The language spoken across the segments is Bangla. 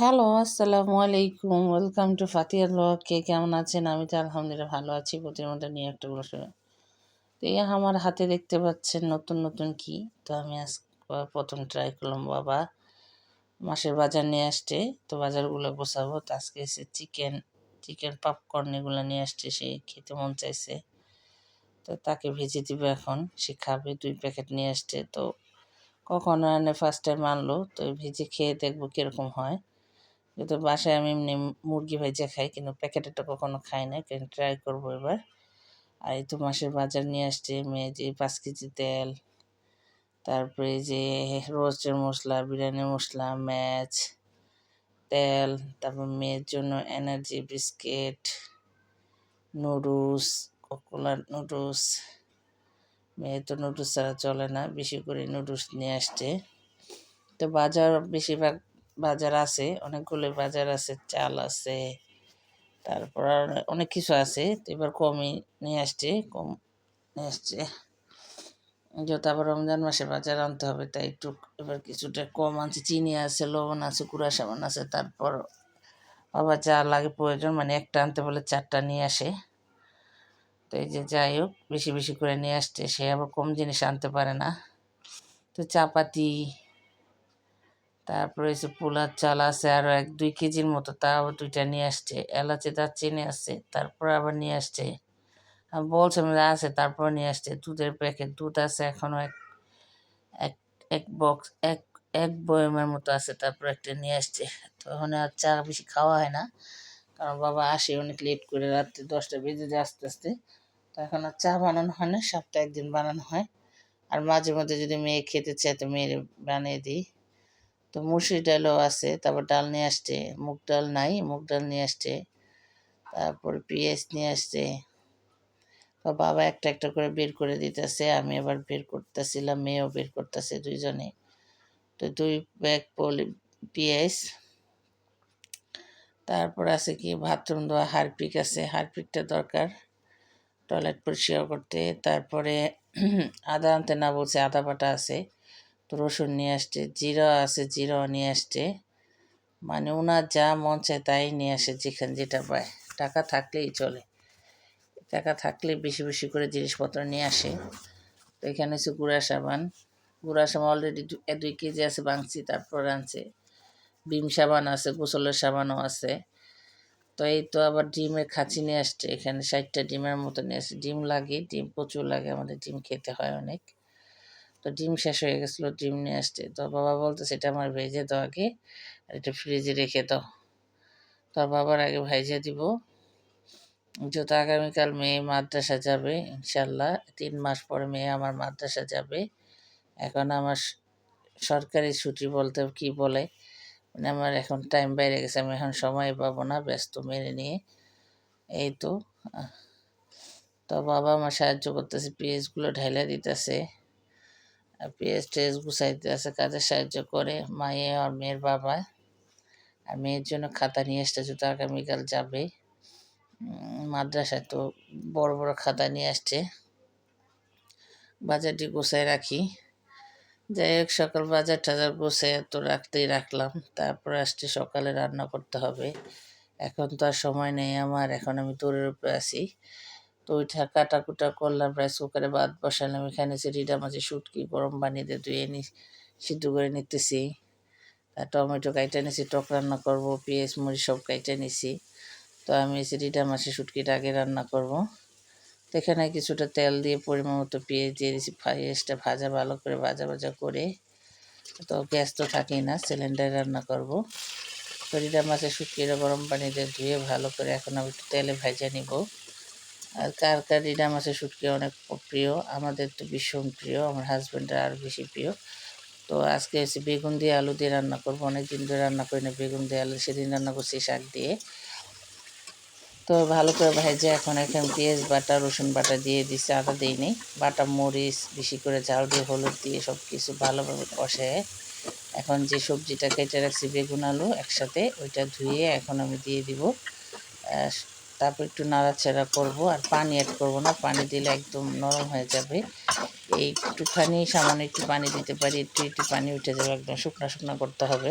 হ্যালো, আসসালামু আলাইকুম। ওয়েলকাম টু ফাতিয়া ব্লগ কে কেমন আছেন? আমি তো আলহামদুলিল্লাহ ভালো আছি প্রতির মধ্যে নিয়ে একটা বসে তো এই আমার হাতে দেখতে পাচ্ছেন নতুন নতুন কি? তো আমি আজ প্রথম ট্রাই করলাম, বাবা মাসের বাজার নিয়ে আসছে তো বাজারগুলো বসাবো তো আজকে এসে চিকেন চিকেন পপকর্ন এগুলো নিয়ে আসছে, সে খেতে মন চাইছে। তো তাকে ভেজে দিবে এখন। সে খাবে, দুই প্যাকেট নিয়ে আসছে। তো কখনো এনে ফার্স্ট টাইম আনলো। তো ভেজে খেয়ে দেখব কীরকম হয়। কিন্তু বাসায় আমি এমনি মুরগি ভেজে খাই, কিন্তু প্যাকেটেরটা কখনো খাই না, কিন্তু ট্রাই করব এবার। আর এই তো মাসের বাজার নিয়ে আসছে মেয়ে যে পাঁচ কেজি তেল, তারপরে যে রোস্টের মশলা বিরিয়ানি মশলা, ম্যাচ, তেল, তারপর মেয়ের জন্য energy biscuit, noodles coconut noodles. মেয়ে তো নুডলস ছাড়া চলে না, বেশি করে নুডলস নিয়ে আসছে। তো বাজার বেশিরভাগ বাজার আছে, অনেকগুলো বাজার আছে, চাল আছে, তারপর অনেক কিছু আছে। তো এবার কমই নিয়ে আসছে, কম নিয়ে আসছে। যত আবার রমজান মাসে বাজার আনতে হবে, তাই একটু এবার কিছুটা কম আনছে। চিনি আছে, লবণ আছে কুড়া সাবান আছে, তারপর আবার যা লাগে প্রয়োজন মানে একটা আনতে বলে চারটা নিয়ে আসে। তো এই যে যাই হোক, বেশি বেশি করে নিয়ে আসছে, সে আবার কম জিনিস আনতে পারে না। তো চাপাতি তারপরে এসে পোলার চাল আছে আরও এক দুই কেজির মতো, তাও দুইটা নিয়ে আসছে। এলাচি চিনি আছে, তারপর আবার নিয়ে আসছে। বলছিলাম আছে, তারপর নিয়ে আসছে। দুধের প্যাকেট, দুধ আছে এখনও এক এক এক বক্স, এক এক বয়মের মতো আছে, তারপর একটা নিয়ে আসছে। তখন আর চা বেশি খাওয়া হয় না, কারণ বাবা আসে অনেক লেট করে, রাত্রে দশটা বেজে যায় আস্তে আস্তে। তো এখন আর চা বানানো হয় না সপ্তাহে একদিন বানানো হয়। আর মাঝে মধ্যে যদি মেয়ে খেতে চায়, তো মেয়ের বানিয়ে দিই। তো মুসুরি ডালও আছে, তারপর ডাল নিয়ে আসছে, মুগ ডাল নাই, মুগ ডাল নিয়ে আসছে, তারপর পেঁয়াজ নিয়ে আসছে। বাবা একটা একটা করে বের করে দিতেছে, আমি আবার বের করতেছিলাম, মেয়েও বের করতেছে দুইজনে। তো দুই ব্যাগ পলি, পেঁয়াজ, তারপর আছে কি বাথরুম দেওয়া হারপিক আছে, হারপিকটা দরকার টয়লেট পরিষ্কার করতে, তারপরে আদা আনতে না বলছে, আদা বাটা আছে। রসুন নিয়ে আসছে, জিরা আছে জিরাও নিয়ে আসছে। মানে ওনার যা মন চায় তাই নিয়ে আসে যেখানে যেটা পায়। টাকা থাকলেই চলে। টাকা থাকলে বেশি বেশি করে জিনিসপত্র নিয়ে আসে। তো এখানে হচ্ছে গুঁড়া সাবান। গুঁড়া সাবান অলরেডি দুই কেজি আছে বাংছি তারপর আনছে। বিম সাবান আছে, গোসলের সাবানও আছে। তো এই তো আবার ডিমের খাঁচি নিয়ে আসছে। এখানে ষাটটা ডিমের মতো নিয়ে আসছে ডিম লাগে, ডিম প্রচুর লাগে, আমাদের ডিম খেতে হয় অনেক। তো ডিম শেষ হয়ে গেছিল, ডিম নিয়ে আসছে। তো বাবা বলতো সেটা আমার ভেজে দাও আগে, আর এটা ফ্রিজে রেখে দাও। তো বাবার আগে ভেজে দিব। যত আগামীকাল মেয়ে মাদ্রাসা যাবে ইনশাল্লাহ তিন মাস পরে মেয়ে আমার মাদ্রাসা যাবে। এখন আমার সরকারি ছুটি বলতে কি বলে? মানে আমার এখন টাইম বাইরে গেছে, আমি এখন সময় পাবো না, ব্যস্ত মেরে নিয়ে। এই তো তো বাবা আমার সাহায্য করতেছে, পেঁয়াজগুলো ঢেলে দিতেছে। পেঁয়াজ টেজ গুছাইতে আছে কাজে সাহায্য করে, মায়ে আর মেয়ের বাবা। আর মেয়ের জন্য খাতা নিয়ে আসতে তো আগামীকাল যাবে। মাদ্রাসায় তো বড় বড় খাতা নিয়ে আসছে। বাজারটি গোছায় রাখি। যাই হোক, সকাল বাজার টাজার গোছায় তো রাখতেই রাখলাম। তারপর আসছে সকালে রান্না করতে হবে। এখন তো আর সময় নেই আমার, এখন আমি দৌড়ের উপরে আছি। তো ওইটা কাটাকুটা করলাম রাইস কুকারে ভাত বসালাম, এখানে যে রিডা মাঝে শুটকি গরম পানি দিয়ে ধুয়ে নি, সিদ্ধ করে নিতেছি। আর টমেটো কাইটে নিছি টক রান্না করব, পেঁয়াজ, মরিচ সব কাইটে নিছি তো আমি এসে রিডা মাছের শুটকিটা আগে রান্না করব। তো এখানে কিছুটা তেল দিয়ে পরিমাণ মতো পেঁয়াজ দিয়ে দিয়েছি, পেঁয়াজটা ভাজা, ভালো করে ভাজা ভাজা করে। তো গ্যাস তো থাকেই না সিলিন্ডারে রান্না করব। তো রিডা মাছের শুটকিটা গরম পানি দিয়ে ধুয়ে ভালো করে এখন আমি একটু তেলে ভেজে নিব। আর কার কার রিডা মাছের শুটকি অনেক প্রিয়, আমাদের তো ভীষণ প্রিয়, আমার হাজব্যান্ডের আরও বেশি প্রিয়। তো আজকে এসে বেগুন দিয়ে আলু দিয়ে রান্না করব অনেক দিন ধরে রান্না করি না, বেগুন দিয়ে আলু, সেদিন রান্না করছি শাক দিয়ে। তো ভালো করে ভেজে এখন এখানে পেঁয়াজ বাটা, রসুন বাটা দিয়ে দিছে, আদা দিই নেই বাটা, মরিচ, বেশি করে ঝাল দিয়ে, হলুদ দিয়ে সব কিছু ভালোভাবে কষে। এখন যে সবজিটা কেটে রাখছি বেগুন, আলু একসাথে, ওইটা ধুয়ে এখন আমি দিয়ে দিব। তারপর একটু নাড়াচাড়া করব আর পানি অ্যাড করব না, পানি দিলে একদম নরম হয়ে যাবে। এই একটুখানি সামান্য একটু পানি দিতে পারি, একটু একটু পানি উঠে যাবে, একদম শুকনো শুকনো করতে হবে।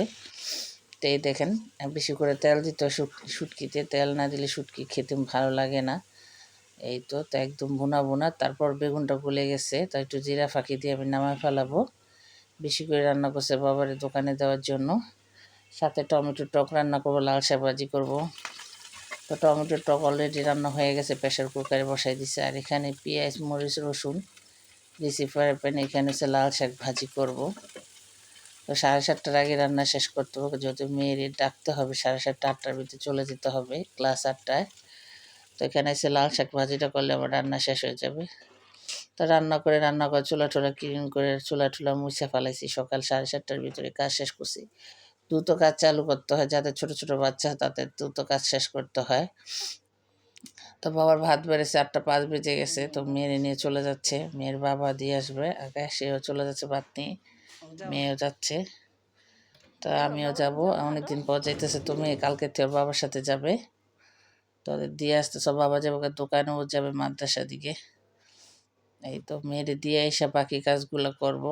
তো এই দেখেন বেশি করে তেল দিতে শুটকিতে, তেল না দিলে শুটকি খেতে ভালো লাগে না। এই তো তো একদম বোনা বোনা তারপর বেগুনটা গলে গেছে, তো একটু জিরা ফাঁকি দিয়ে আমি নামায় ফেলাবো। বেশি করে রান্না করছে বাবারে দোকানে দেওয়ার জন্য। সাথে টমেটো টক রান্না করব, লাল শাক ভাজি করব। তো টমেটোর টক অলরেডি রান্না হয়ে গেছে প্রেশার কুকারে বসাই দিছে। আর এখানে পেঁয়াজ, মরিচ, রসুন দিছি ফ্রাই প্যানে এখানে হচ্ছে লাল শাক ভাজি করব। তো সাড়ে সাতটার আগে রান্না শেষ করতে হবে, যেহেতু মেয়ের ডাকতে হবে, সাড়ে সাতটা, আটটার ভিতরে চলে যেতে হবে ক্লাস আটটায়। তো এখানে এসে লাল শাক ভাজিটা করলে আমার রান্না শেষ হয়ে যাবে। তো রান্না করে রান্না করে, চুলা টুলা ক্লিন করে, চুলা টুলা মুছে ফেলাইছি। সকাল সাড়ে সাতটার ভিতরে কাজ শেষ করছি। দ্রুত কাজ চালু করতে হয় যাদের ছোট ছোট বাচ্চা তাদের দ্রুত কাজ শেষ করতে হয়। তো বাবার ভাত বেড়েছে, আটটা পাঁচ বেজে গেছে, তো মেয়ের নিয়ে চলে যাচ্ছে। মেয়ের বাবা দিয়ে আসবে আগে সেও চলে যাচ্ছে ভাত নিয়ে মেয়েও যাচ্ছে। তো আমিও যাব, অনেকদিন পর যাইতেছে তুমি, কালকে থেকে বাবার সাথে যাবে। তো ওদের দিয়ে আসতে, সব বাবা যাবে দোকানেও যাবে মাদ্রাসা দিকে। এই তো মেয়ের দিয়ে এসে বাকি কাজগুলো করব।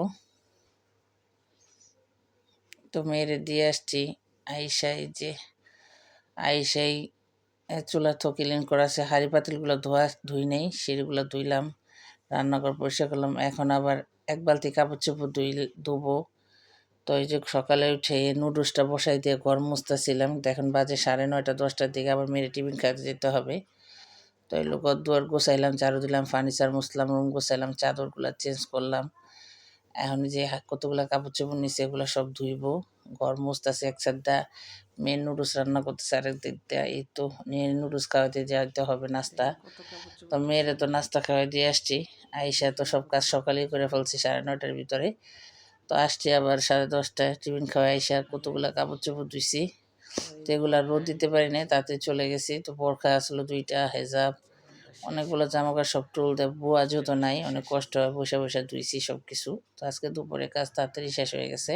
তো মেয়ের দিয়ে আসছি। আইসা এই যে আইসাই চুলা তো ক্লিন করা আছে হাঁড়ি পাতিলগুলো ধোয়া, ধুই নেই সেগুলো ধুইলাম, রান্নাঘর পরিষ্কার করলাম। এখন আবার এক বালতি কাপড় চোপড় ধুই, ধুবো। তো এই যে সকালে উঠে নুডলসটা বসাই দিয়ে ঘর মুছতেছিলাম। তো এখন বাজে সাড়ে নয়টা, দশটার দিকে আবার মেরে টিফিন খাইতে যেতে হবে। তো এই লোক দুয়ার গোছাইলাম, ঝাড়ু দিলাম, ফার্নিচার মুছলাম, রুম গোছাইলাম, চাদরগুলো চেঞ্জ করলাম। এখন যে কতগুলো কাপড় চোপড় নিচে এগুলো সব ধুইবো। ঘর মুছতেছে এক সাইডটা মেয়ের নুডলস রান্না করতেছে আরেক দিক দিয়ে এই তো মেয়ের নুডলস খাওয়াতে যাইতে হবে নাস্তা। তো মেয়েরে তো নাস্তা খাওয়াই দিয়ে আসছি। আইসা তো সব কাজ সকালেই করে ফেলছি সাড়ে নয়টার ভিতরে। তো আসছি আবার সাড়ে দশটায় টিফিন খাওয়াই আইসা কতগুলো কাপড় চোপড় ধুইছি। তো এগুলা রোদ দিতে পারি নাই তাতে চলে গেছি। তো বোরখা আসলো দুইটা হেজাব অনেকগুলো জামা কাপড় সব টুল বুয়া যেহেতু নাই, অনেক কষ্ট হয়, বসে বসে ধুইছি সব কিছু তো আজকে দুপুরে কাজ তাড়াতাড়ি শেষ হয়ে গেছে।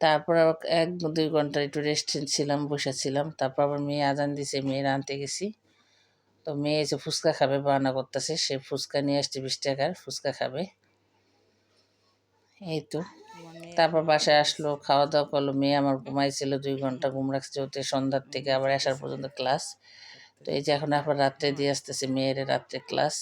তারপর এক দুই ঘণ্টা একটু রেস্ট ছিলাম বসেছিলাম। তারপর আবার মেয়ে আজান দিছে, মেয়ের আনতে গেছি। তো মেয়ে এসে ফুচকা খাবে, বাহানা করতেছে, সে ফুচকা নিয়ে আসছে বিশ টাকার, ফুচকা খাবে। এই তো। তারপর বাসায় আসলো, খাওয়া দাওয়া করল, মেয়ে আমার ঘুমাইছিল দুই ঘণ্টা, ঘুম রাখছে হতে সন্ধ্যার থেকে, আবার আসার পর্যন্ত ক্লাস তো এই যে এখন আবার রাত্রে দিয়ে আসতেছে মেয়ের রাত্রে ক্লাস।